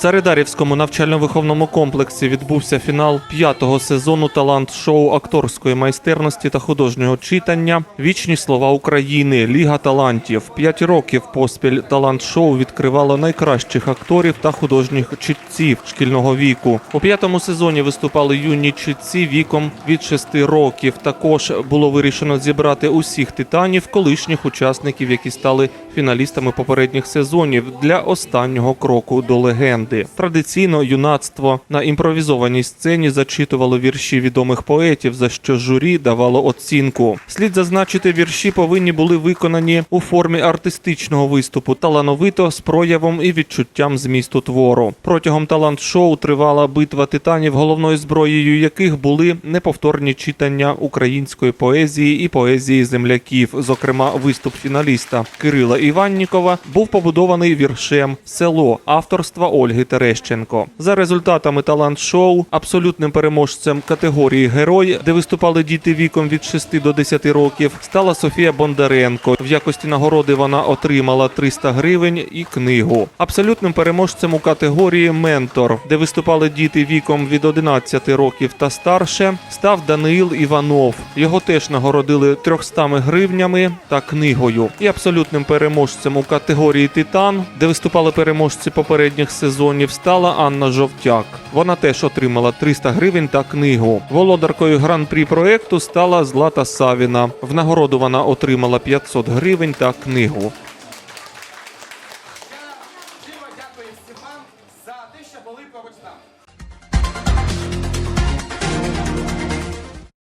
Царидарівському навчально-виховному комплексі відбувся фінал п'ятого сезону талант-шоу акторської майстерності та художнього читання Вічні слова України Ліга талантів. П'ять років поспіль талант-шоу відкривало найкращих акторів та художніх читців шкільного віку. У п'ятому сезоні виступали юні читці віком від 6 років. Також було вирішено зібрати усіх титанів, колишніх учасників, які стали фіналістами попередніх сезонів для останнього кроку до легенди. Традиційно юнацтво на імпровізованій сцені зачитувало вірші відомих поетів, за що журі давало оцінку. Слід зазначити, вірші повинні були виконані у формі артистичного виступу, талановито з проявом і відчуттям змісту твору. Протягом талант-шоу тривала битва титанів, головною зброєю яких були неповторні читання української поезії і поезії земляків. Зокрема, виступ фіналіста Кирила Іваннікова був побудований віршем Село авторства Ольги Терещенко. За результатами талант-шоу абсолютним переможцем категорії Герой, де виступали діти віком від 6 до 10 років, стала Софія Бондаренко. В якості нагороди вона отримала 300 гривень і книгу. Абсолютним переможцем у категорії Ментор, де виступали діти віком від 11 років та старше, став Даниїл Іванов. Його теж нагородили 300 гривнями та книгою. І абсолютним переможцем у категорії Титан, де виступали переможці попередніх сезонів, балонів встала Анна Жовтяк. Вона теж отримала 300 гривень та книгу. Володаркою гран-прі проекту стала Злата Савіна. В нагороду вона отримала 500 гривень та книгу. Я Дякую всім за те, що були поруч з.